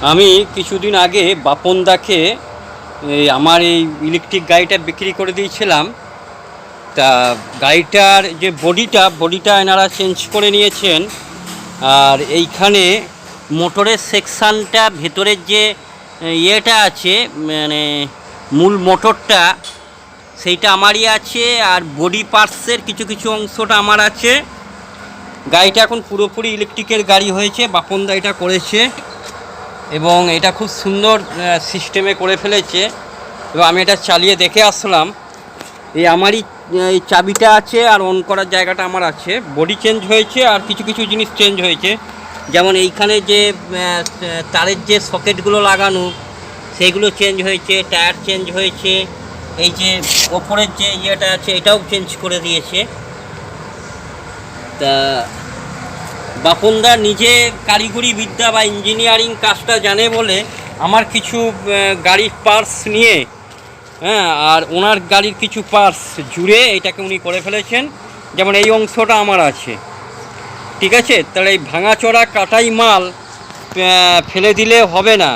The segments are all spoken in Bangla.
আমি কিছুদিন আগে বাপনদাকে আমার এই ইলেকট্রিক গাড়িটা বিক্রি করে দিয়েছিলাম। তা গাড়িটার যে বডিটা বডিটা এনারা চেঞ্জ করে নিয়েছেন। আর এইখানে মোটরের সেকশানটা ভেতরের যে ইয়েটা আছে মানে মূল মোটরটা, সেইটা আমারই আছে। আর বডি পার্টসের কিছু কিছু অংশটা আমার আছে। গাড়িটা এখন পুরোপুরি ইলেকট্রিকের গাড়ি হয়েছে, বাপনদা এটা করেছে। এবং এটা খুব সুন্দর সিস্টেমে করে ফেলেছে। এবং আমি এটা চালিয়ে দেখে আসলাম। এই আমারই এই চাবিটা আছে আর অন করার জায়গাটা আমার আছে। বডি চেঞ্জ হয়েছে আর কিছু কিছু জিনিস চেঞ্জ হয়েছে। যেমন এইখানে যে তারের যে সকেটগুলো লাগানো সেইগুলো চেঞ্জ হয়েছে টায়ার চেঞ্জ হয়েছে। এই যে ওপরের যে ইয়েটা আছে, এটাও চেঞ্জ করে দিয়েছে। তা বাপনদা নিজে কারিগরি বিদ্যা বা ইঞ্জিনিয়ারিং কাজটা জানে বলে আমার কিছু গাড়ির পার্টস নিয়ে হ্যাঁ আর ওনার গাড়ির কিছু পার্টস জুড়ে এটাকে উনি করে ফেলেছেন। যেমন এই অংশটা আমার আছে। ঠিক আছে? তাহলে এই ভাঙাচোরা কাটাই মাল ফেলে দিলে হবে না।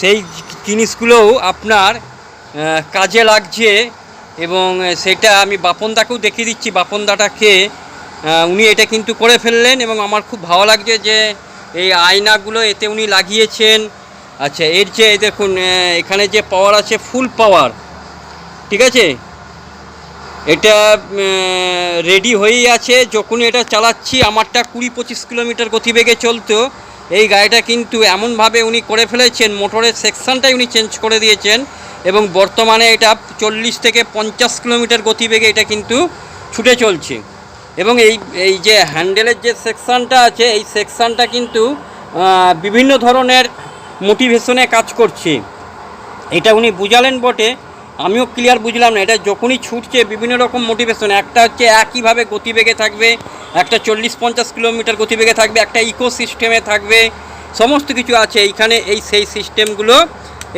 সেই জিনিসগুলোও আপনার কাজে লাগছে এবং সেটা আমি বাপনদাকেও দেখিয়ে দিচ্ছি। বাপনদাটাকে উনি এটা কিন্তু করে ফেললেন এবং আমার খুব ভালো লাগছে যে এই আয়নাগুলো এতে উনি লাগিয়েছেন। আচ্ছা এর যে দেখুন এখানে যে পাওয়ার আছে, ফুল পাওয়ার, ঠিক আছে? এটা রেডি হয়েই আছে। যখন এটা চালাচ্ছি, আমারটা কুড়ি পঁচিশ কিলোমিটার গতিবেগে চলতো। এই গাড়িটা কিন্তু এমনভাবে উনি করে ফেলেছেন, মোটরের সেকশনটাই উনি চেঞ্জ করে দিয়েছেন এবং বর্তমানে এটা চল্লিশ থেকে পঞ্চাশ কিলোমিটার গতিবেগে এটা কিন্তু ছুটে চলছে। এবং এই এই যে হ্যান্ডেলের যে সেকশানটা আছে, এই সেকশানটা কিন্তু বিভিন্ন ধরনের মোটিভেশনে কাজ করছে। এটা উনি বুঝালেন বটে, আমিও ক্লিয়ার বুঝলাম না। এটা যখনই ছুটছে, বিভিন্ন রকম মোটিভেশন একটা হচ্ছে একইভাবে গতিবেগে থাকবে, একটা চল্লিশ পঞ্চাশ কিলোমিটার গতিবেগে থাকবে, একটা ইকো সিস্টেমে থাকবে, সমস্ত কিছু আছে। এইখানে এই সেই সিস্টেমগুলো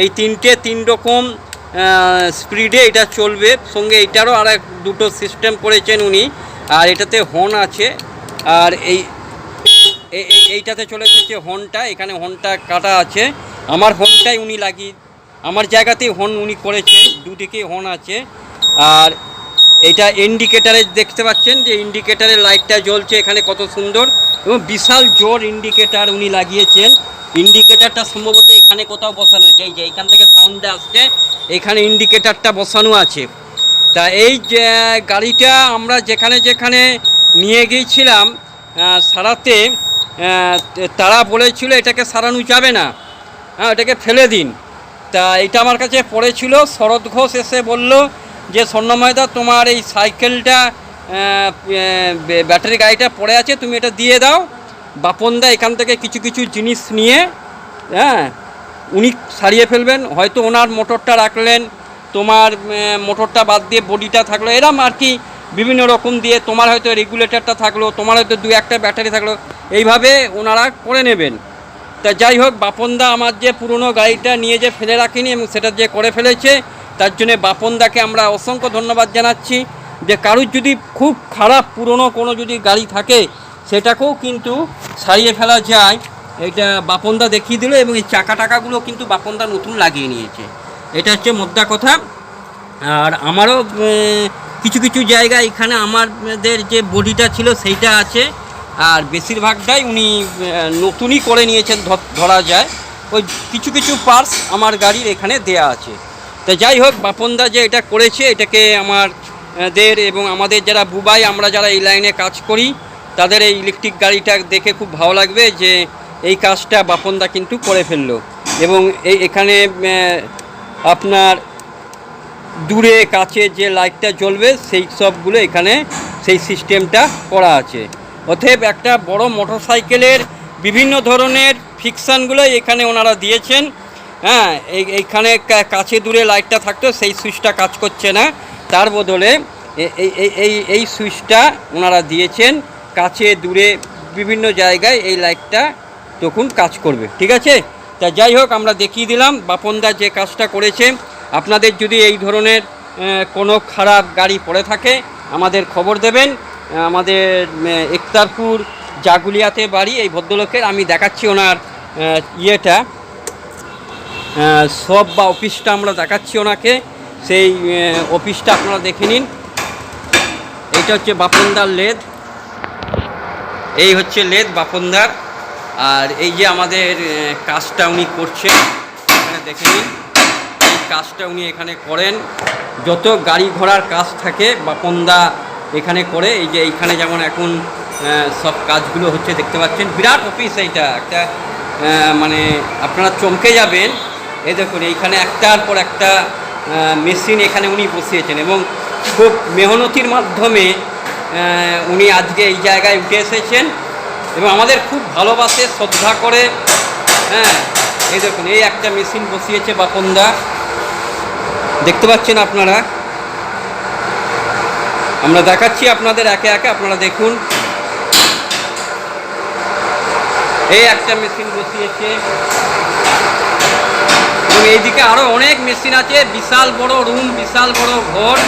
এই তিনটে তিন রকম স্পিডে এটা চলবে। সঙ্গে এটারও আর এক দুটো সিস্টেম করেছেন উনি। আর এটাতে হর্ন আছে। আর এই, এই- এই- এইটাতে চলে এসেছে হর্নটা, এখানে হর্নটা কাটা আছে। আমার হর্নটাই উনি লাগিয়ে, আমার জায়গাতেই হর্ন উনি করেছেন দুদিকে হর্ন আছে। আর এটা ইন্ডিকেটারে দেখতে পাচ্ছেন যে ইন্ডিকেটারের লাইটটা জ্বলছে এখানে কত সুন্দর এবং বিশাল জোর ইন্ডিকেটার উনি লাগিয়েছেন। ইন্ডিকেটারটা সম্ভবত এখানে কোথাও বসানো হয়েছে, এই যে এখান থেকে সাউন্ডটা আসছে, এখানে ইন্ডিকেটারটা বসানো আছে। তা এই যে গাড়িটা আমরা যেখানে যেখানে নিয়ে গিয়েছিলাম সারাতে তারা বলেছিল এটাকে সারানো যাবে না। হ্যাঁ এটাকে ফেলে দিন। তা এটা আমার কাছে পড়েছিল। শরৎ ঘোষ এসে বলল যে, স্বর্ণময়দা, তোমার এই সাইকেলটা ব্যাটারি গাড়িটা পড়ে আছে, তুমি এটা দিয়ে দাও। বাপনদা এখান থেকে কিছু কিছু জিনিস নিয়ে হ্যাঁ উনি সারিয়ে ফেলবেন। হয়তো ওনার মোটরটা রাখলেন তোমার মোটরটা বাদ দিয়ে বডিটা থাকল এরম আর কি, বিভিন্ন রকম দিয়ে তোমার হয়তো রেগুলেটরটা থাকল, তোমার হয়তো দু একটা ব্যাটারি থাকল, এইভাবে ওনারা করে নেবেন। তা যাই হোক, বাপনদা আমার যে পুরনো গাড়িটা নিয়ে যে ফেলে রাখিনি এবং সেটা যে করে ফেলেছে, তার জন্য বাপনদাকে আমরা অসংখ্য ধন্যবাদ জানাচ্ছি যে কারুর যদি খুব খারাপ পুরনো কোনো যদি গাড়ি থাকে, সেটাকেও কিন্তু সারিয়ে ফেলা যায়। এটা বাপনদা দেখিয়ে দিল এবং এই চাকা টাকাগুলো কিন্তু বাপনদা নতুন লাগিয়ে নিয়েছে। এটা হচ্ছে মোদ্দা কথা। আর আমারও কিছু কিছু জায়গা এখানে আমাদের যে বডিটা ছিল সেইটা আছে। আর বেশিরভাগটাই উনি নতুনই করে নিয়েছেন ধরা যায়। ওই কিছু কিছু পার্টস আমার গাড়ির এখানে দেয়া আছে। তা যাই হোক, বাপনদা যে এটা করেছে, এটাকে আমার দের এবং আমাদের যারা বুবাই, আমরা যারা এই লাইনে কাজ করি, তাদের এই ইলেকট্রিক গাড়িটা দেখে খুব ভালো লাগবে যে এই কাজটা বাপনদা কিন্তু করে ফেলল। এবং এই এখানে আপনার দূরে, কাছে যে লাইটটা জ্বলবে, সেই সবগুলো এখানে সেই সিস্টেমটা করা আছে। অতএব একটা বড় মোটর সাইকেলের বিভিন্ন ধরনের ফিকশানগুলো এখানে ওনারা দিয়েছেন। হ্যাঁ এই- এইখানে কাছে দূরে লাইটটা থাকতো, সেই সুইচটা কাজ করছে না। তার বদলে এই এই সুইচটা ওনারা দিয়েছেন। কাছে দূরে বিভিন্ন জায়গায় এই লাইটটা তখন কাজ করবে। ঠিক আছে? তা যাই হোক, আমরা দেখিয়ে দিলাম। বাপনদা যে কাজটা করেছে, আপনাদের যদি এই ধরনের কোনো খারাপ গাড়ি পড়ে থাকে, আমাদের খবর দেবেন। আমাদের একতারপুর জাগুলিয়াতে বাড়ি, এই ভদ্রলোকের, আমি দেখাচ্ছি ওনার ইয়েটা। সব বা অফিসটা আমরা দেখাচ্ছি ওনাকে। সেই অফিসটা আপনারা দেখে নিন। এইটা হচ্ছে বাপনদার লেদ। এই হচ্ছে লেদ বাপনদার। আর এই যে আমাদের কাজটা উনি করছেন, এখানে দেখে নিন। এই কাজটা উনি এখানে করেন। যত গাড়ি ঘোড়ার কাজ থাকে বাপনদা এখানে করে, এই যে এইখানে যেমন এখন সব কাজগুলো হচ্ছে, দেখতে পাচ্ছেন। বিরাট অফিস এইটা, একটা মানে আপনারা চমকে যাবেন। এ দেখুন, এইখানে একটার পর একটা মেশিন এখানে উনি বসিয়েছেন এবং খুব মেহনতির মাধ্যমে উনি আজকে এই জায়গায় উঠে এসেছেন। এবং আমাদের খুব ভালোবাসে, শ্রদ্ধা করে। হ্যাঁ এই দেখুন, এই একটা মেশিন বসিয়েছে বাপনদা। দেখতে পাচ্ছেন আপনারা? আমরা দেখাচ্ছি আপনাদের একে একে, আপনারা দেখুন। এই একটা মেশিন বসিয়েছে। এবং এইদিকে আরও অনেক মেশিন আছে, বিশাল বড় রুম, বিশাল বড় ঘর।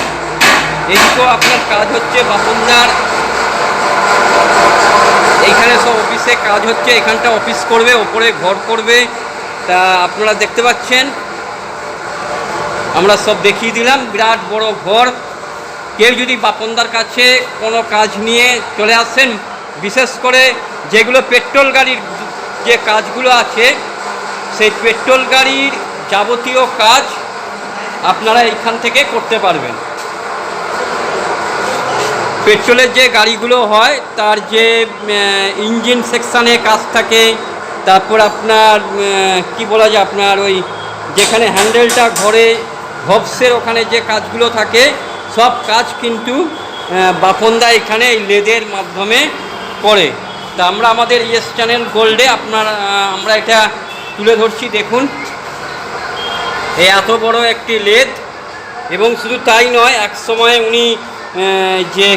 এইদিকেও আপনার কাজ হচ্ছে বাপনদার। এইখানে সব অফিসে কাজ হচ্ছে, এখানটা অফিস করবে, ওপরে ঘর করবে। তা আপনারা দেখতে পাচ্ছেন, আমরা সব দেখিয়ে দিলাম, বিরাট বড় ঘর। কেউ যদি বাপনদার কাছে কোনো কাজ নিয়ে চলে আসেন, বিশেষ করে যেগুলো পেট্রোল গাড়ির যে কাজগুলো আছে, সেই পেট্রোল গাড়ির যাবতীয় কাজ আপনারা এইখান থেকে করতে পারবেন। পেট্রোলের যে গাড়িগুলো হয়, তার যে ইঞ্জিন সেকশানে কাজ থাকে, তারপর আপনার কি বলা যায়, আপনার ওই যেখানে হ্যান্ডেলটা ঘরে হবসের ওখানে যে কাজগুলো থাকে, সব কাজ কিন্তু বাপনদা এখানে এই লেদের মাধ্যমে করে। তা আমরা আমাদের ইয়েস চ্যানেল গোল্ডে আপনার আমরা এটা তুলে ধরছি, দেখুন। এই এত বড় একটি লেদ, এবং শুধু তাই নয়, এক সময় উনি যে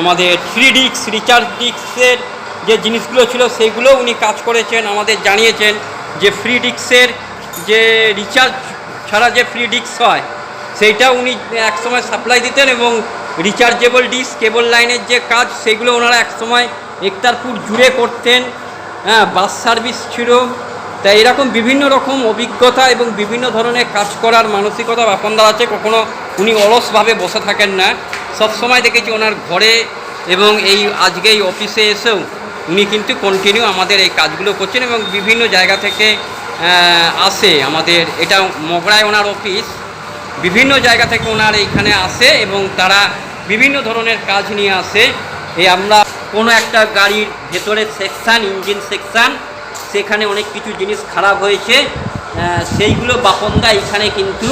আমাদের থ্রি ডিক্স রিচার্জ ডিক্সের যে জিনিসগুলো ছিল সেইগুলো উনি কাজ করেছেন, আমাদের জানিয়েছেন। যে ফ্রি ডিক্সের যে রিচার্জ ছাড়া যে ফ্রি ডিক্স হয়, সেইটা উনি এক সময় সাপ্লাই দিতেন এবং রিচার্জেবল ডিস কেবল লাইনের যে কাজ, সেগুলো ওনারা এক সময় একতারপুর জুড়ে করতেন। হ্যাঁ বাস সার্ভিস ছিল। তাই এরকম বিভিন্ন রকম অভিজ্ঞতা এবং বিভিন্ন ধরনের কাজ করার মানসিকতা বাপনদার আছে, কখনো উনি অলসভাবে বসে থাকেন না। সব সময় দেখেছি ওনার ঘরে এবং এই আজকে এই অফিসে এসেও উনি কিন্তু কন্টিনিউ আমাদের এই কাজগুলো করছেন এবং বিভিন্ন জায়গা থেকে আসে আমাদের, এটা মগরায় ওনার অফিস। বিভিন্ন জায়গা থেকে ওনার এইখানে আসে এবং তারা বিভিন্ন ধরনের কাজ নিয়ে আসে। এই আমরা কোনো একটা গাড়ির ভেতরের সেকশান, ইঞ্জিন সেকশান, সেখানে অনেক কিছু জিনিস খারাপ হয়েছে সেইগুলো বাপনদা এখানে কিন্তু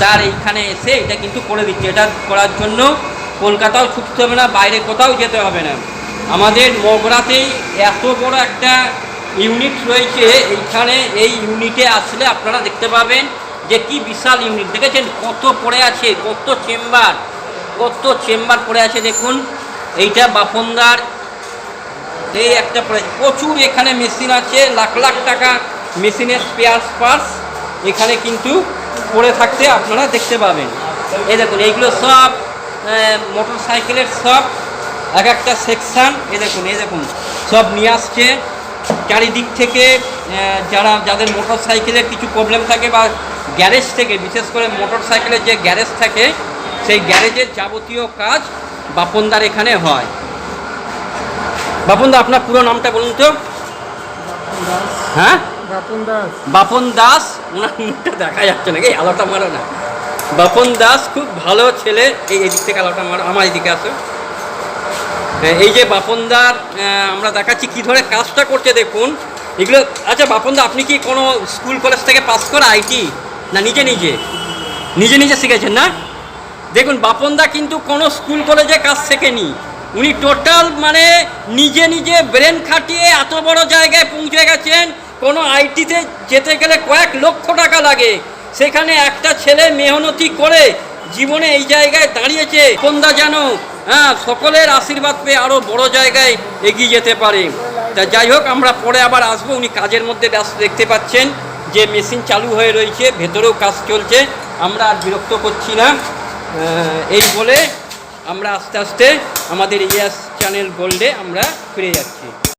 তার এইখানে এসে এটা কিন্তু করে দিচ্ছে। এটা করার জন্য কলকাতাও ছুটতে হবে না, বাইরে কোথাও যেতে হবে না। আমাদের মগরাতেই এত বড় একটা ইউনিট রয়েছে, এইখানে এই ইউনিটে আসলে আপনারা দেখতে পাবেন যে কি বিশাল ইউনিট। দেখেছেন কত পড়ে আছে, কত চেম্বার কত চেম্বার পড়ে আছে দেখুন। এইটা বাপনদার এই একটা পড়ে প্রচুর এখানে মেশিন আছে, লাখ লাখ টাকা মেশিনের স্পেয়ার পার্টস। এখানে কিন্তু পড়ে থাকতে আপনারা দেখতে পাবেন। এই দেখুন, এইগুলো সব মোটর সাইকেলের সব, এক একটা সেকশান, এই দেখুন এই দেখুন, সব নিয়ে আসছে। চারিদিক থেকে যারা, যাদের মোটর সাইকেলের কিছু প্রবলেম থাকে বা গ্যারেজ থেকে, বিশেষ করে মোটর সাইকেলের যে গ্যারেজ থাকে, সেই গ্যারেজের যাবতীয় কাজ বাপনদার এখানে হয়। বাপনদা, আপনার পুরো নামটা বলুন তো। হ্যাঁ? বাপন দাস। ওনার মুখটা দেখা যাচ্ছে না আলোটা মারো না। বাপন দাস খুব ভালো ছেলে। এই এদিক থেকে আলোটা মারো। আমার এদিকে আসো। এই যে বাপনদার আমরা দেখাচ্ছি কি ধরে কাজটা করছে, দেখুন। এগুলো আচ্ছা বাপনদা আপনি কি কোনো স্কুল, কলেজ থেকে পাস করা আইটি না, নিজে নিজে? নিজে নিজে শিখেছেন না? দেখুন বাপনদা কিন্তু কোনো স্কুল, কলেজে কাজ শেখেনি। উনি টোটাল মানে নিজে নিজে ব্রেন খাটিয়ে এত বড় জায়গায় পৌঁছে গেছেন। কোনো আইটিতে যেতে গেলে কয়েক লক্ষ টাকা লাগে। সেখানে একটা ছেলে মেহনতি করে জীবনে এই জায়গায় দাঁড়িয়েছে। বাপনদা যেন হ্যাঁ সকলের আশীর্বাদ পেয়ে আরও বড় জায়গায় এগিয়ে যেতে পারে। তা যাই হোক, আমরা পরে আবার আসব। উনি কাজের মধ্যে ব্যস্ত দেখতে পাচ্ছেন যে মেশিন চালু হয়ে রয়েছে, ভেতরেও কাজ চলছে। আমরা আর বিরক্ত করছি না। এই বলে আমরা আস্তে আস্তে আমাদের ইয়াস চ্যানেল গোল্ডে আমরা ফিরে যাচ্ছি।